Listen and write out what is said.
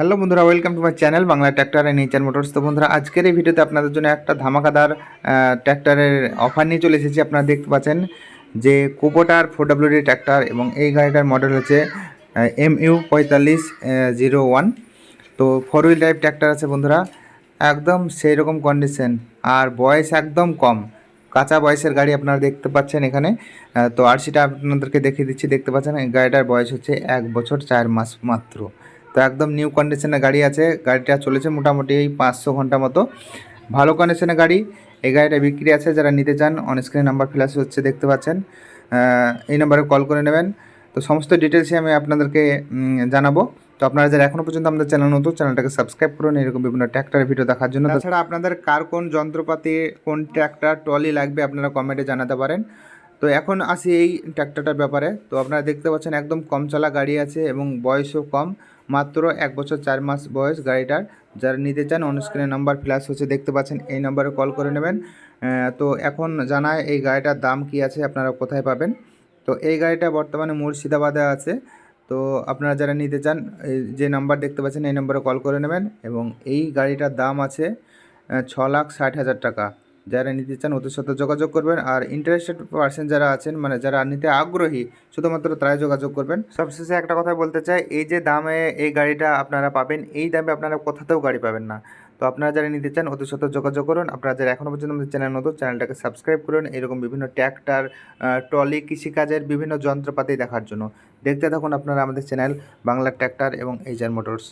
Hello বন্ধুরা welcome to my channel Bangla tractor and nature motors তো বন্ধুরা, আজকের এই ভিডিওতে আপনাদের জন্য একটা ধামাকাদার ট্র্যাক্টরের অফার নিয়ে চলে এসেছি। আপনারা দেখতে পাচ্ছেন যে কোবোটার ফোর ডাব্লিউডি ট্র্যাক্টর এবং এই গাড়িটার মডেল হচ্ছে এম ইউ পঁয়তাল্লিশ জিরো ওয়ান তো ফোর হুইল ড্রাইভ ট্র্যাক্টর আছে বন্ধুরা, একদম সেই রকম কন্ডিশন আর বয়স একদম কম। কাঁচা বয়সের গাড়ি আপনারা দেখতে পাচ্ছেন এখানে। তো আর সেটা আপনাদেরকে দেখিয়ে দিচ্ছি, দেখতে পাচ্ছেন গাড়িটার বয়স হচ্ছে এক বছর চার মাস মাত্র। তো একদম নিউ কন্ডিশনের গাড়ি আছে, গাড়িটা চলেছে মোটামুটি এই পাঁচশো ঘণ্টা মতো। ভালো কন্ডিশনের গাড়ি, এই গাড়িটা বিক্রি আছে, যারা নিতে চান অন স্ক্রিনে নাম্বার ফ্ল্যাশ হচ্ছে, দেখতে পাচ্ছেন। এই নাম্বারে কল করে নেবেন। তো সমস্ত ডিটেলসই আমি আপনাদেরকে জানাব। তো আপনারা যারা এখনও পর্যন্ত আমাদের চ্যানেল নতুন চ্যানেলটাকে সাবস্ক্রাইব করুন, এরকম বিভিন্ন ট্র্যাক্টরের ভিডিও দেখার জন্য। তাছাড়া আপনাদের কার কোন যন্ত্রপাতি, কোন ট্র্যাক্টর ট্রলি লাগবে, আপনারা কমেন্টে জানাতে পারেন। তো এখন আসি এই ট্র্যাক্টরটার ব্যাপারে। তো আপনারা দেখতে পাচ্ছেন, একদম কম চলা গাড়ি আছে এবং বয়সও কম। মাত্র এক বছর চার মাস বয়স গাড়িটার। যারা নিতে চান অনুস্ক্রিনে নাম্বার ফ্ল্যাশ হচ্ছে, দেখতে পাচ্ছেন, এই নাম্বারে কল করে নেবেন। তো এখন জানায় এই গাড়িটার দাম কি আছে, আপনারা কোথায় পাবেন? তো এই গাড়িটা বর্তমানে মুর্শিদাবাদে আছে। তো আপনারা যারা নিতে চান যে নাম্বার দেখতে পাচ্ছেন, এই নম্বরে কল করে নেবেন এবং এই গাড়িটার দাম আছে ছ লাখ ষাট হাজার টাকা। যারা নিতে চান ওদের সাথে যোগাযোগ করবেন। আর ইন্টারেস্টেড পার্সন যারা আছেন মানে যারা নিতে আগ্রহী, শুধুমাত্র তারাই যোগাযোগ করবেন। সবশেষে একটা কথা বলতে চাই, এই যে দামে এই গাড়িটা আপনারা পাবেন, এই দামে আপনারা কোথাতেও গাড়ি পাবেন না। তো আপনারা যারা নিতে চান, ওদের সাথে যোগাযোগ করুন। আপনারা যারা এখনও পর্যন্ত আমাদের চ্যানেল নতুন, চ্যানেলটাকে সাবস্ক্রাইব করুন। এরকম বিভিন্ন ট্র্যাক্টর ট্রলি কৃষিকাজের বিভিন্ন যন্ত্রপাতি দেখার জন্য। দেখতে থাকুন আপনারা আমাদের চ্যানেল বাংলা ট্র্যাক্টর এবং এইচার মোটরস